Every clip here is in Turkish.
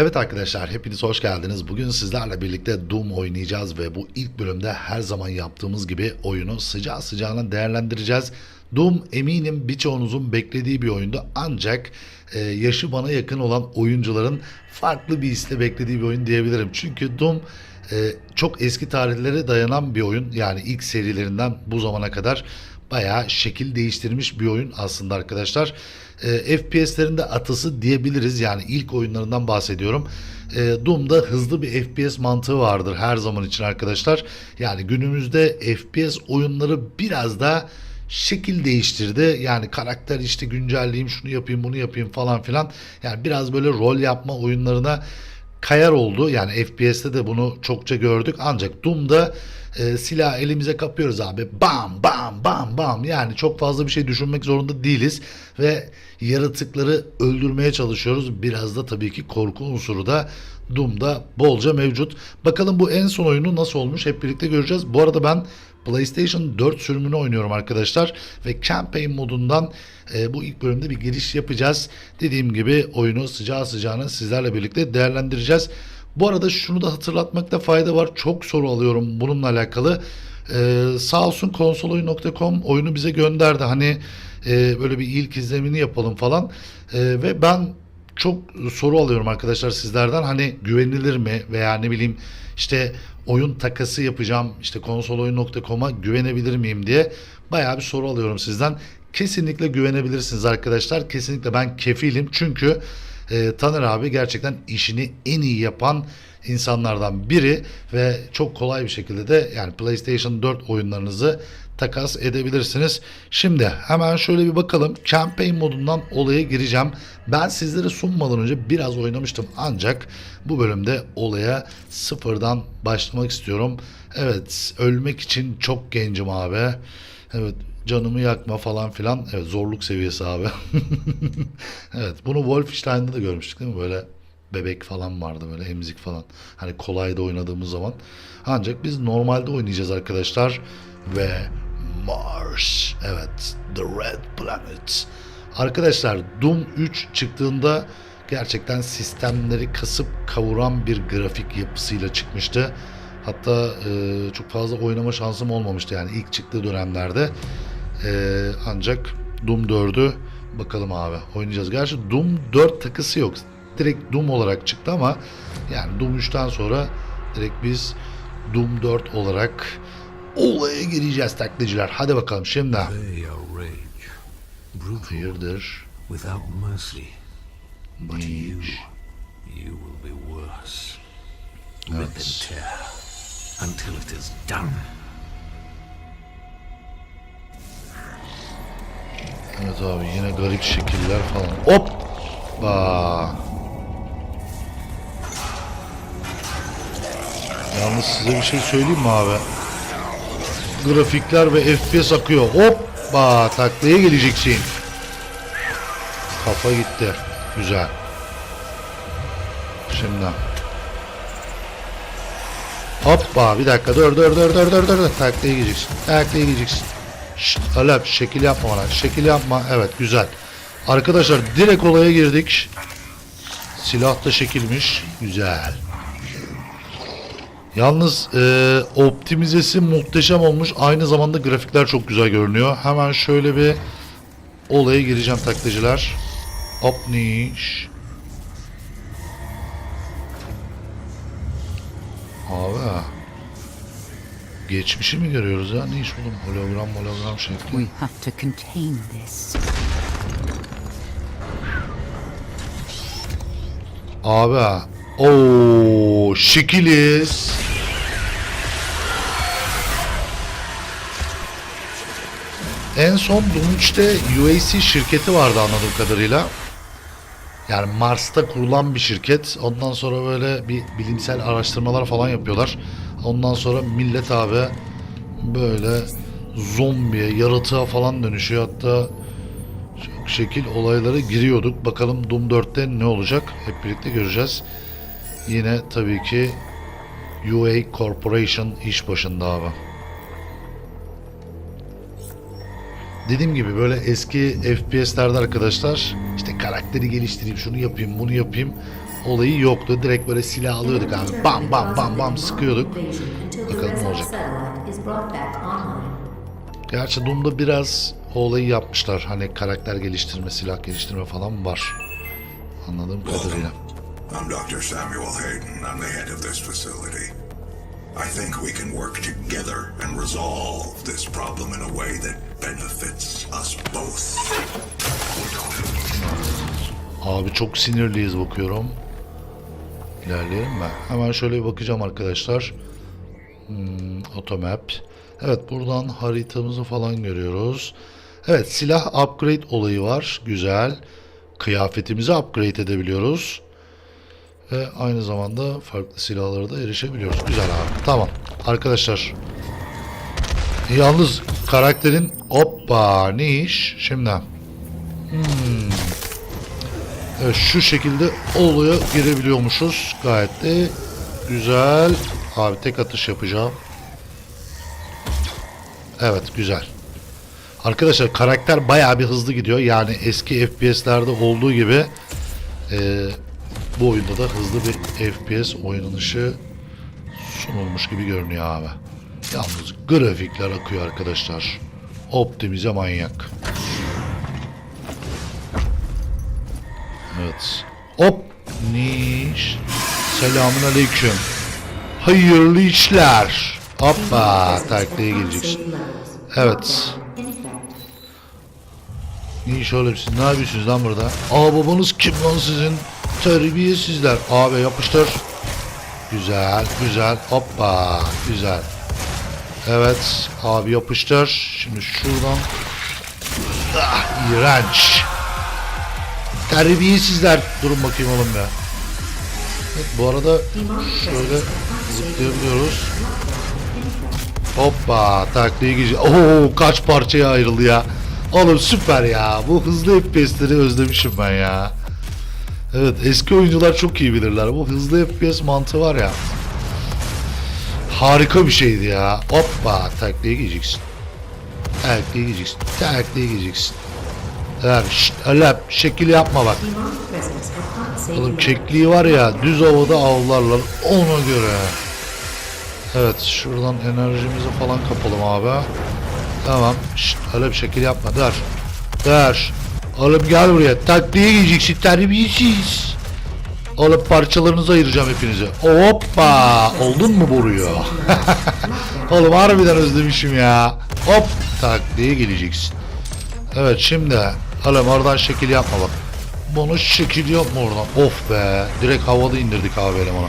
Evet arkadaşlar hepiniz hoş geldiniz. Bugün sizlerle birlikte Doom oynayacağız ve bu ilk bölümde her zaman yaptığımız gibi oyunu sıcağı sıcağına değerlendireceğiz. Doom eminim birçoğunuzun beklediği bir oyundu ancak e, yaşı bana yakın olan oyuncuların farklı bir hisle beklediği bir oyun diyebilirim. Çünkü Doom e, çok eski tarihlere dayanan bir oyun yani ilk serilerinden bu zamana kadar bayağı şekil değiştirmiş bir oyun aslında arkadaşlar. E, FPS'lerin de atası diyebiliriz. Yani ilk oyunlarından bahsediyorum. E, Doom'da hızlı bir FPS mantığı vardır her zaman için arkadaşlar. Yani günümüzde FPS oyunları biraz da şekil değiştirdi. Yani karakter işte güncelleyeyim, şunu yapayım, bunu yapayım falan filan. Yani biraz böyle rol yapma oyunlarına kayar oldu. Yani FPS'te de bunu çokça gördük. Ancak Doom'da e, silah elimize kapıyoruz abi. Bam bam bam bam. Yani çok fazla bir şey düşünmek zorunda değiliz. Ve yaratıkları öldürmeye çalışıyoruz. Biraz da tabii ki korku unsuru da Doom'da bolca mevcut. Bakalım bu en son oyunu nasıl olmuş hep birlikte göreceğiz. Bu arada ben PlayStation 4 sürümünü oynuyorum arkadaşlar ve campaign modundan e, bu ilk bölümde bir giriş yapacağız. Dediğim gibi oyunu sıcağı sıcağına sizlerle birlikte değerlendireceğiz. Bu arada şunu da hatırlatmakta fayda var. Çok soru alıyorum bununla alakalı. Ee, sağ olsun konsoloyu.com oyunu bize gönderdi. Hani e, böyle bir ilk izlemini yapalım falan. E, ve ben çok soru alıyorum arkadaşlar sizlerden. Hani güvenilir mi veya ne bileyim işte oyun takası yapacağım işte konsoloyun.com'a güvenebilir miyim diye bayağı bir soru alıyorum sizden. Kesinlikle güvenebilirsiniz arkadaşlar. Kesinlikle ben kefilim. Çünkü e, Taner abi gerçekten işini en iyi yapan insanlardan biri ve çok kolay bir şekilde de yani PlayStation 4 oyunlarınızı takas edebilirsiniz. Şimdi hemen şöyle bir bakalım. Campaign modundan olaya gireceğim. Ben sizlere sunmadan önce biraz oynamıştım ancak bu bölümde olaya sıfırdan başlamak istiyorum. Evet ölmek için çok gencim abi. Evet canımı yakma falan filan. Evet zorluk seviyesi abi. evet bunu Wolfenstein'da da görmüştük değil mi? Böyle bebek falan vardı böyle emzik falan. Hani kolayda oynadığımız zaman. Ancak biz normalde oynayacağız arkadaşlar. Ve Mars. Evet. The Red Planet. Arkadaşlar Doom 3 çıktığında gerçekten sistemleri kasıp kavuran bir grafik yapısıyla çıkmıştı. Hatta e, çok fazla oynama şansım olmamıştı yani ilk çıktığı dönemlerde. E, ancak Doom 4'ü bakalım abi oynayacağız. Gerçi Doom 4 takısı yok. Direkt Doom olarak çıktı ama yani Doom 3'ten sonra direkt biz Doom 4 olarak olaya gireceğiz taklitçiler. Hadi bakalım şimdi. Hayırdır? without mercy. But you, you will be worse. Rip and tear until it is done. Evet abi yine garip şekiller falan. Hoppa. Yalnız size bir şey söyleyeyim mi abi? Grafikler ve FPS akıyor. Hoppa taklaya geleceksin. Kafa gitti. Güzel. Şimdi. Hoppa bir dakika dur dur dur dur dur dur. Taklaya geleceksin. Taklaya geleceksin. Şşt, Alep şekil yapma bana. Şekil yapma. Evet güzel. Arkadaşlar direkt olaya girdik. Silah da şekilmiş. Güzel. Yalnız e, optimizesi muhteşem olmuş. Aynı zamanda grafikler çok güzel görünüyor. Hemen şöyle bir olaya gireceğim taklacılar. Opniş. Abi. Geçmişi mi görüyoruz ya? Ne iş oğlum? Hologram hologram şekli. We have to contain this. Abi. Oo, şekiliz. En son Doom 3'te UAC şirketi vardı anladığım kadarıyla. Yani Mars'ta kurulan bir şirket. Ondan sonra böyle bir bilimsel araştırmalar falan yapıyorlar. Ondan sonra millet abi böyle zombiye, yaratığa falan dönüşüyor. Hatta çok şekil olaylara giriyorduk. Bakalım Doom 4'te ne olacak? Hep birlikte göreceğiz. Yine tabii ki UA Corporation iş başında abi. Dediğim gibi böyle eski FPS'lerde arkadaşlar işte karakteri geliştireyim, şunu yapayım, bunu yapayım. olayı yoktu. Direkt böyle silah alıyorduk abi. Bam bam bam bam sıkıyorduk. Bakalım ne olacak. Gerçi Doom'da biraz o olayı yapmışlar. Hani karakter geliştirme, silah geliştirme falan var. Anladığım kadarıyla. I'm Dr. Samuel Hayden. I'm the head of this facility. I think we can work together and resolve this problem in a way that benefits us both. Abi çok sinirliyiz bakıyorum. İlerleyelim mi? Hemen şöyle bir bakacağım arkadaşlar. Hmm, automap. Evet buradan haritamızı falan görüyoruz. Evet silah upgrade olayı var. Güzel. Kıyafetimizi upgrade edebiliyoruz. Ve aynı zamanda farklı silahlara da erişebiliyoruz. Güzel abi. Tamam. Arkadaşlar. Yalnız karakterin hoppa ne iş? Şimdi. Evet, şu şekilde olaya girebiliyormuşuz. Gayet de güzel. Abi tek atış yapacağım. Evet güzel. Arkadaşlar karakter bayağı bir hızlı gidiyor. Yani eski FPS'lerde olduğu gibi e, bu oyunda da hızlı bir FPS oynanışı sunulmuş gibi görünüyor abi. Yalnız grafikler akıyor arkadaşlar. Optimize manyak. Evet. Hop. Niş. Selamun aleyküm. Hayırlı işler. Hoppa. Takliye geleceksin. Evet. Niş oğlum siz ne yapıyorsunuz lan burada? Aa babanız kim lan sizin? Terbiyesizler. Abi yapıştır. Güzel. Güzel. Hoppa. Güzel. Evet. Abi yapıştır. Şimdi şuradan. Ah, iğrenç. Terbiyesizler. Durun bakayım oğlum ya. Evet, bu arada şöyle zıplayabiliyoruz. Hoppa takliye gidiyor. Oo kaç parçaya ayrıldı ya. Oğlum süper ya. Bu hızlı FPS'leri özlemişim ben ya. Evet eski oyuncular çok iyi bilirler. Bu hızlı FPS mantığı var ya. Harika bir şeydi ya. Hoppa takliye gideceksin. Takliye gideceksin. Takliye gideceksin. Evet, şşt, öyle şekil yapma bak. Oğlum kekliği var ya düz havada avlarlar ona göre. Evet şuradan enerjimizi falan kapalım abi. Tamam. Şşt, öyle bir şekil yapma. Dur. Dur. Oğlum gel buraya. Takliye giyeceksin terbiyesiz. Oğlum parçalarınızı ayıracağım hepinizi. Hoppa. Oldun mu boruyu? Oğlum harbiden özlemişim ya. Hop. Takliye geleceksin. Evet şimdi. Oğlum oradan şekil yapma bak. Bunu şekil yapma oradan. Of be. Direkt havada indirdik abi elemanı.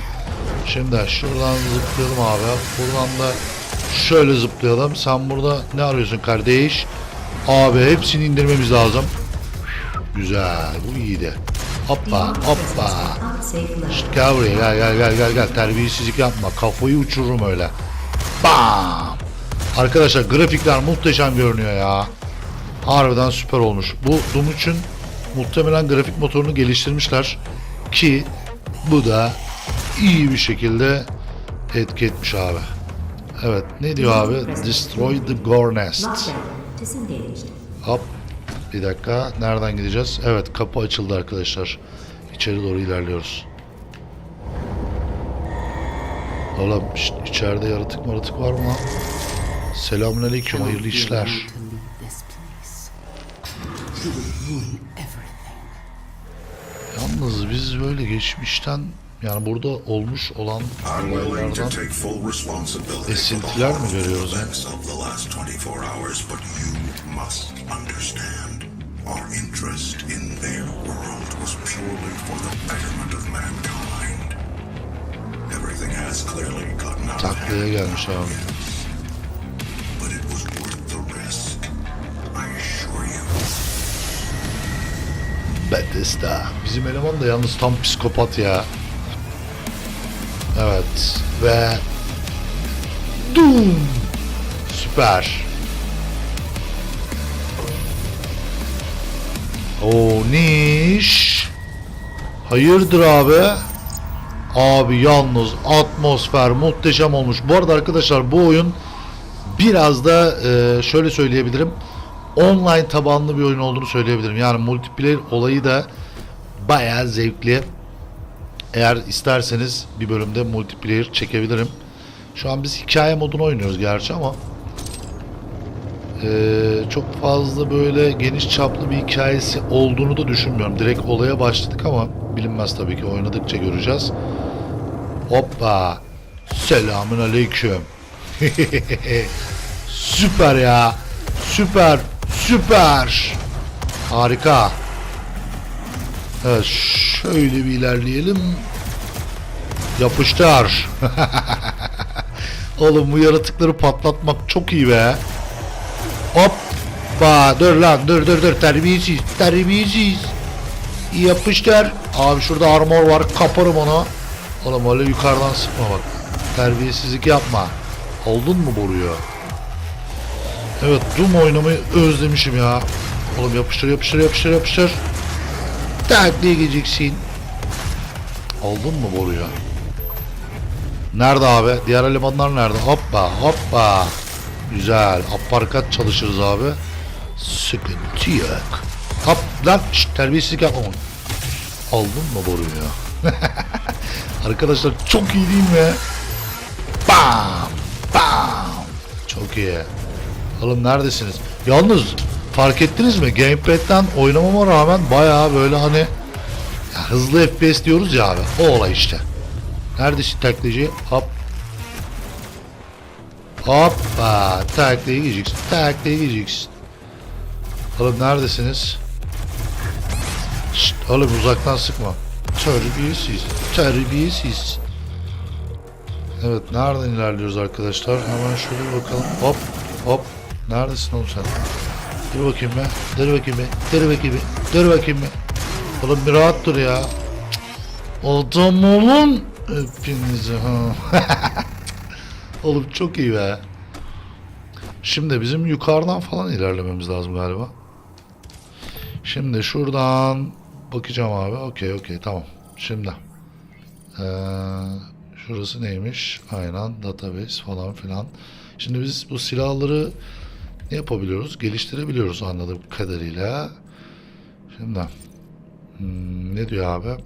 Şimdi şuradan zıplayalım abi. Buradan da şöyle zıplayalım. Sen burada ne arıyorsun kardeş? Abi hepsini indirmemiz lazım. Güzel. Bu iyiydi. Hoppa hoppa. Şşt, gel buraya gel gel gel gel gel. Terbiyesizlik yapma. Kafayı uçururum öyle. Bam. Arkadaşlar grafikler muhteşem görünüyor ya. Harbiden süper olmuş. Bu Doom için muhtemelen grafik motorunu geliştirmişler. Ki bu da iyi bir şekilde etki etmiş abi. Evet ne diyor abi? Destroy the Gore Nest. Hop. Bir dakika. Nereden gideceğiz? Evet kapı açıldı arkadaşlar. İçeri doğru ilerliyoruz. Oğlum şşt, içeride yaratık maratık var mı? Selamünaleyküm hayırlı işler. Yalnız biz böyle geçmişten yani burada olmuş olan olaylardan Esintiler mi görüyoruz, ha? events of the last 24 hours, but you must understand. Our interest in their world was purely for the betterment of mankind. Everything has clearly gotten out of hand, but it was worth the risk. I assure you. Bethesda. Bizim eleman da yalnız tam psikopat ya. Evet ve Doom. Süper. O niş. Hayırdır abi? Abi yalnız atmosfer muhteşem olmuş. Bu arada arkadaşlar bu oyun biraz da e, şöyle söyleyebilirim. Online tabanlı bir oyun olduğunu söyleyebilirim. Yani multiplayer olayı da bayağı zevkli. Eğer isterseniz bir bölümde multiplayer çekebilirim. Şu an biz hikaye modunu oynuyoruz gerçi ama ee, çok fazla böyle geniş çaplı bir hikayesi olduğunu da düşünmüyorum. Direkt olaya başladık ama bilinmez tabii ki oynadıkça göreceğiz. Hoppa. Selamün aleyküm. süper ya. Süper. Süper. Harika. Evet şöyle bir ilerleyelim. Yapıştır. Oğlum bu yaratıkları patlatmak çok iyi be. Hoppa dur lan dur dur dur terbiyesiz terbiyesiz. Yapıştır. Abi şurada armor var kaparım onu. Oğlum öyle yukarıdan sıkma bak. Terbiyesizlik yapma. Oldun mu boruyu? Evet Doom oynamayı özlemişim ya. Oğlum yapıştır yapıştır yapıştır yapıştır. Tak diye gideceksin. Oldun mu boruya? Nerede abi? Diğer elemanlar nerede? Hoppa hoppa. Güzel. Aparkat çalışırız abi. Sıkıntı yok. Hop lan şşt, terbiyesizlik yapma. onu. Aldın mı boruyu? Arkadaşlar çok iyi değil mi? Bam! Bam! Çok iyi. Oğlum neredesiniz? Yalnız fark ettiniz mi? Gamepad'den oynamama rağmen bayağı böyle hani ya hızlı FPS diyoruz ya abi. O olay işte. Neredesin taklacı? Hop. Hoppa. Taklaya gideceksin. Taklaya gideceksin. Oğlum neredesiniz? Şşt, oğlum uzaktan sıkma. Terbiyesiz. Terbiyesiz. Evet nereden ilerliyoruz arkadaşlar? Hemen şöyle bakalım. Hop hop. Neredesin oğlum sen? Dur bakayım be. Dur bakayım be. Dur bakayım be. Dur bakayım be. Oğlum bir rahat dur ya. Adam olun. Hepinizi ha. oğlum çok iyi be. Şimdi bizim yukarıdan falan ilerlememiz lazım galiba. Şimdi şuradan bakacağım abi. Okey okey tamam. Şimdi. Ee, şurası neymiş? Aynen database falan filan. Şimdi biz bu silahları ne yapabiliyoruz? Geliştirebiliyoruz anladığım kadarıyla. Şimdi hmm, ne diyor abi?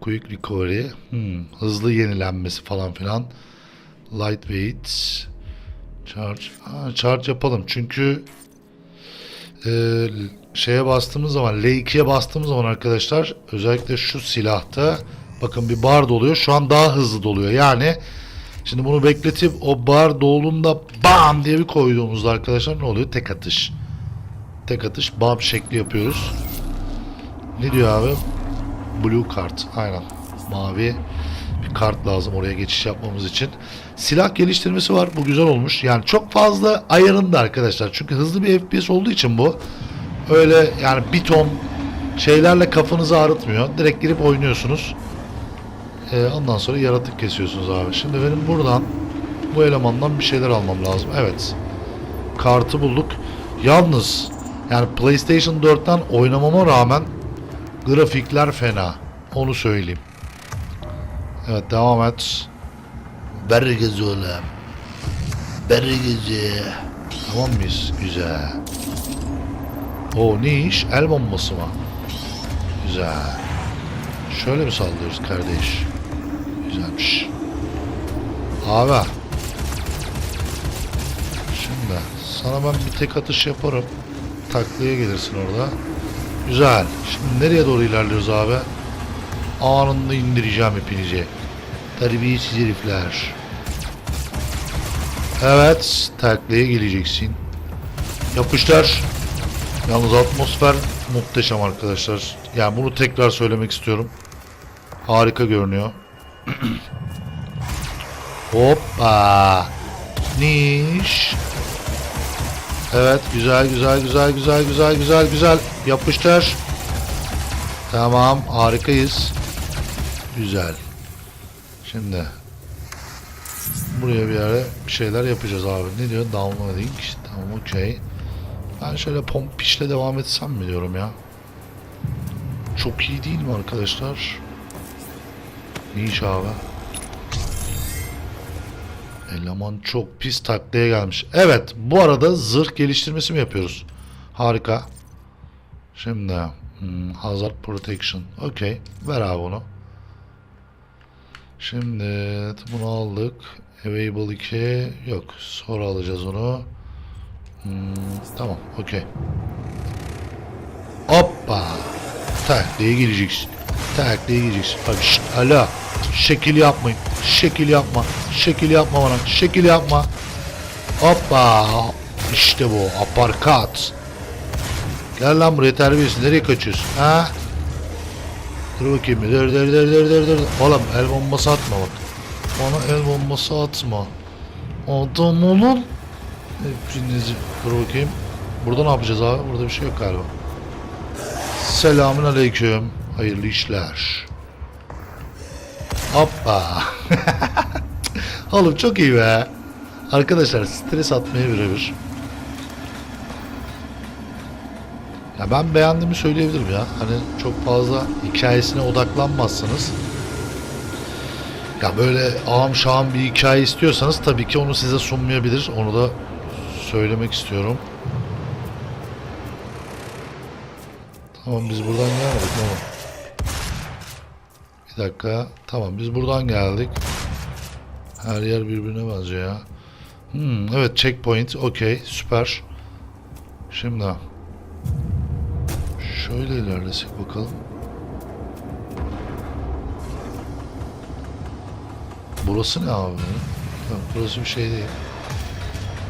Quick recovery, hmm, hızlı yenilenmesi falan filan. Lightweight, charge, ha, charge yapalım çünkü e, şeye bastığımız zaman L2'ye bastığımız zaman arkadaşlar özellikle şu silahta bakın bir bar doluyor. Şu an daha hızlı doluyor. Yani şimdi bunu bekletip o bar dolduğunda bam diye bir koyduğumuzda arkadaşlar ne oluyor? Tek atış. Tek atış bam şekli yapıyoruz. Ne diyor abi? Blue kart. Aynen. Mavi bir kart lazım oraya geçiş yapmamız için. Silah geliştirmesi var. Bu güzel olmuş. Yani çok fazla ayarında arkadaşlar. Çünkü hızlı bir FPS olduğu için bu. Öyle yani bir ton şeylerle kafanızı ağrıtmıyor. Direkt girip oynuyorsunuz. Ee, ondan sonra yaratık kesiyorsunuz abi. Şimdi benim buradan bu elemandan bir şeyler almam lazım. Evet. Kartı bulduk. Yalnız yani PlayStation 4'ten oynamama rağmen grafikler fena. Onu söyleyeyim. Evet devam et. Bergez oğlum. Bergezi. Tamam mıyız? Güzel. O ne iş? El bombası mı? Güzel. Şöyle mi sallıyoruz kardeş? Güzelmiş. Abi. Şimdi sana ben bir tek atış yaparım. Taklaya gelirsin orada. Güzel. Şimdi nereye doğru ilerliyoruz abi? Anında indireceğim hepinizi. Terbiyesiz herifler. Evet. Taklaya geleceksin. Yapışlar. Yalnız atmosfer muhteşem arkadaşlar. Yani bunu tekrar söylemek istiyorum. Harika görünüyor. Hoppa. Niş. Evet güzel güzel güzel güzel güzel güzel güzel yapıştır. Tamam harikayız. Güzel. Şimdi buraya bir yere bir şeyler yapacağız abi. Ne diyor? Downloading. Tamam okey. Ben şöyle pompişle devam etsem mi diyorum ya. Çok iyi değil mi arkadaşlar? Abi. Eleman çok pis taklaya gelmiş. Evet bu arada zırh geliştirmesi mi yapıyoruz? Harika. Şimdi hmm, Hazard Protection. Okey. Ver abi onu. Şimdi bunu aldık. Available 2 yok. Sonra alacağız onu. Hmm, tamam. Okey. Hoppa. Tak diye. Tak diye gireceksin. Abi şşt, alo. Şekil yapmayın. Şekil yapma. Şekil yapma bana. Şekil yapma. Hoppa. İşte bu. Aparkat. Gel lan buraya terbiyesiz. Nereye kaçıyorsun? Ha? Dur bakayım. Dur dur dur dur dur dur. Oğlum el bombası atma bak. Bana el bombası atma. Adam olun. Hepinizi. Dur bakayım. Burada ne yapacağız abi? Burada bir şey yok galiba. Selamün aleyküm. Hayırlı işler. Hoppa. Oğlum çok iyi be. Arkadaşlar stres atmaya birebir. Ya ben beğendiğimi söyleyebilirim ya. Hani çok fazla hikayesine odaklanmazsınız. Ya böyle ağam şahım bir hikaye istiyorsanız tabii ki onu size sunmayabilir. Onu da söylemek istiyorum. Tamam biz buradan gelmedik oğlum? Bir dakika. Tamam biz buradan geldik. Her yer birbirine benziyor ya. Hmm, evet checkpoint. Okey. Süper. Şimdi. Şöyle ilerlesek bakalım. Burası ne abi? Yok, burası bir şey değil.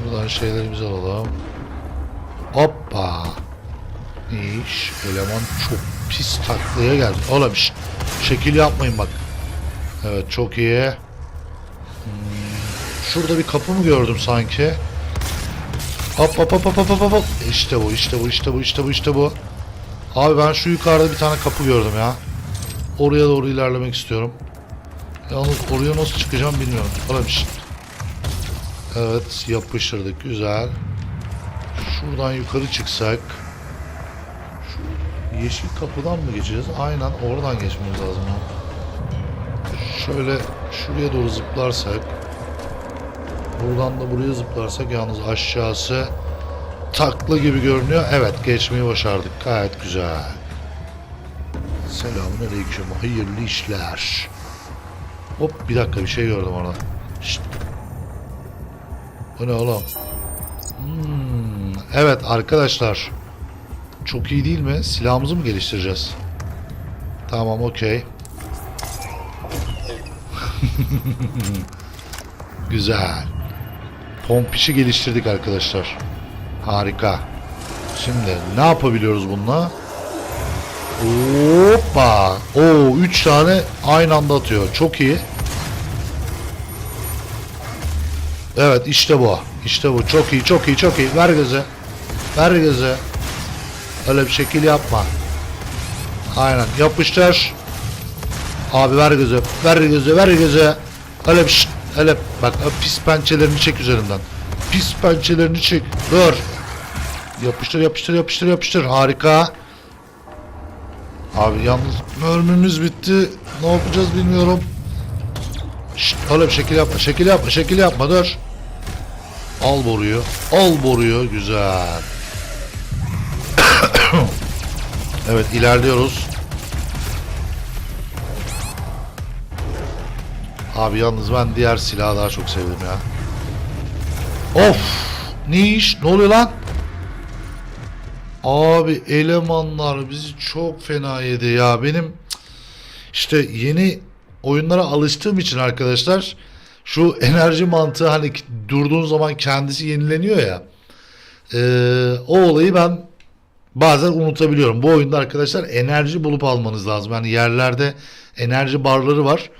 Buradan şeylerimizi alalım. Hoppa. İş. Eleman çok pis taklaya geldi. Oğlum şş, şekil yapmayın bak. Evet çok iyi. Hmm, şurada bir kapı mı gördüm sanki? Hop hop hop hop hop hop hop. İşte bu işte bu işte bu işte bu işte bu. Abi ben şu yukarıda bir tane kapı gördüm ya. Oraya doğru ilerlemek istiyorum. Yalnız oraya nasıl çıkacağım bilmiyorum. Oğlum şşt. Evet yapıştırdık güzel. Şuradan yukarı çıksak. Yeşil kapıdan mı geçeceğiz? Aynen oradan geçmemiz lazım. Şöyle şuraya doğru zıplarsak. Buradan da buraya zıplarsak yalnız aşağısı taklı gibi görünüyor. Evet geçmeyi başardık. Gayet güzel. Selamun aleyküm. Hayırlı işler. Hop bir dakika bir şey gördüm orada. Şşt. Bu ne oğlum? Hmm, evet arkadaşlar. Çok iyi değil mi? Silahımızı mı geliştireceğiz? Tamam okey. Güzel. Pompişi geliştirdik arkadaşlar. Harika. Şimdi ne yapabiliyoruz bununla? Hoppa. Oo 3 tane aynı anda atıyor. Çok iyi. Evet işte bu. İşte bu. Çok iyi, çok iyi, çok iyi. Ver gözü. Ver gözü. Öyle bir şekil yapma. Aynen. Yapıştır. Abi ver gözü. Ver gözü. Ver gözü. Öyle bir. Öyle bak pis pençelerini çek üzerinden. Pis pençelerini çek. Dur. Yapıştır yapıştır yapıştır yapıştır. Harika. Abi yalnız mermimiz bitti. Ne yapacağız bilmiyorum. Şşt, oğlum şekil yapma, şekil yapma, şekil yapma dur. Al boruyu, al boruyu, güzel. Evet ilerliyoruz. Abi yalnız ben diğer silahı daha çok sevdim ya. Of! Ne iş? Ne oluyor lan? Abi elemanlar bizi çok fena yedi ya. Benim işte yeni oyunlara alıştığım için arkadaşlar şu enerji mantığı hani durduğun zaman kendisi yenileniyor ya. Ee, o olayı ben bazen unutabiliyorum. Bu oyunda arkadaşlar enerji bulup almanız lazım. Yani yerlerde enerji barları var.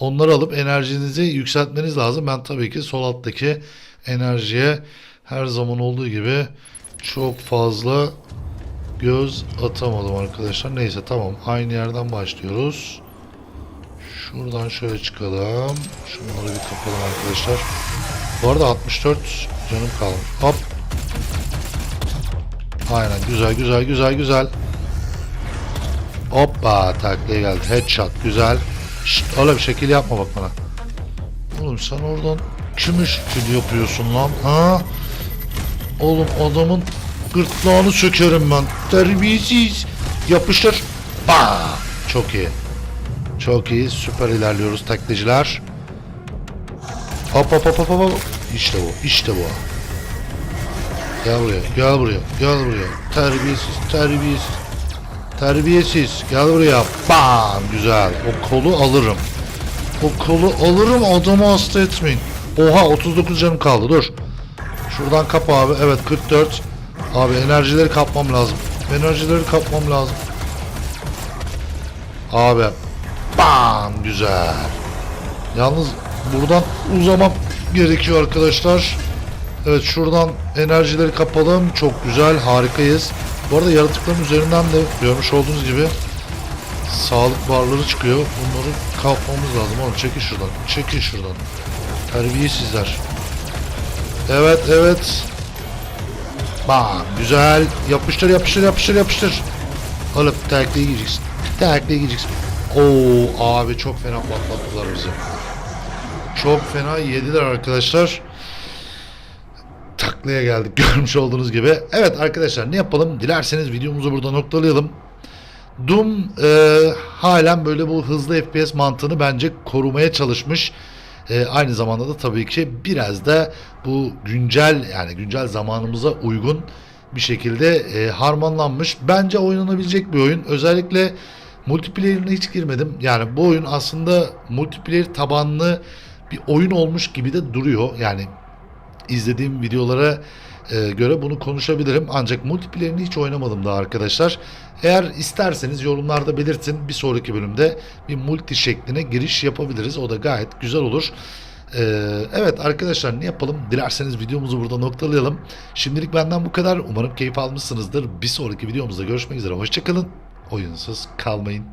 Onları alıp enerjinizi yükseltmeniz lazım. Ben tabii ki sol alttaki enerjiye her zaman olduğu gibi çok fazla göz atamadım arkadaşlar. Neyse tamam. Aynı yerden başlıyoruz. Şuradan şöyle çıkalım. Şunları bir kapalım arkadaşlar. Bu arada 64 canım kalmış. Hop. Aynen güzel güzel güzel güzel. Hoppa taklaya geldi. Headshot güzel. Şşt oğlum şekil yapma bak bana. Oğlum sen oradan kime şekil yapıyorsun lan? Ha? Oğlum adamın gırtlağını sökerim ben. Terbiyesiz. Yapıştır. Bah! Çok iyi. Çok iyi. Süper ilerliyoruz taklitciler. Hop hop hop hop hop. İşte bu. işte bu. Gel buraya. Gel buraya. Gel buraya. Terbiyesiz. Terbiyesiz. Terbiyesiz. Gel buraya. Bam. Güzel. O kolu alırım. O kolu alırım adamı hasta etmeyin. Oha 39 canım kaldı dur. Şuradan kap abi. Evet 44. Abi enerjileri kapmam lazım. Enerjileri kapmam lazım. Abi. Bam güzel. Yalnız buradan uzamam gerekiyor arkadaşlar. Evet şuradan enerjileri kapalım. Çok güzel harikayız. Bu arada yaratıkların üzerinden de görmüş olduğunuz gibi sağlık barları çıkıyor. Bunları kapmamız lazım. Oğlum çekin şuradan. Çekin şuradan. Terbiyesizler. Evet evet. Bam güzel. Yapıştır yapıştır yapıştır yapıştır. Oğlum tekliğe gideceksin. Tekliğe gideceksin. Oo abi çok fena patlattılar bizi. Çok fena yediler arkadaşlar. Taklaya geldik görmüş olduğunuz gibi. Evet arkadaşlar ne yapalım? Dilerseniz videomuzu burada noktalayalım. Doom e, halen böyle bu hızlı FPS mantığını bence korumaya çalışmış. E, aynı zamanda da tabii ki biraz da bu güncel yani güncel zamanımıza uygun bir şekilde e, harmanlanmış. Bence oynanabilecek bir oyun. Özellikle multiplayer'ına hiç girmedim. Yani bu oyun aslında multiplayer tabanlı bir oyun olmuş gibi de duruyor. Yani izlediğim videolara e, göre bunu konuşabilirim. Ancak multiplayer'ini hiç oynamadım daha arkadaşlar. Eğer isterseniz yorumlarda belirtin. Bir sonraki bölümde bir multi şekline giriş yapabiliriz. O da gayet güzel olur. E, evet arkadaşlar ne yapalım? Dilerseniz videomuzu burada noktalayalım. Şimdilik benden bu kadar. Umarım keyif almışsınızdır. Bir sonraki videomuzda görüşmek üzere. Hoşçakalın. Oyunsuz kalmayın.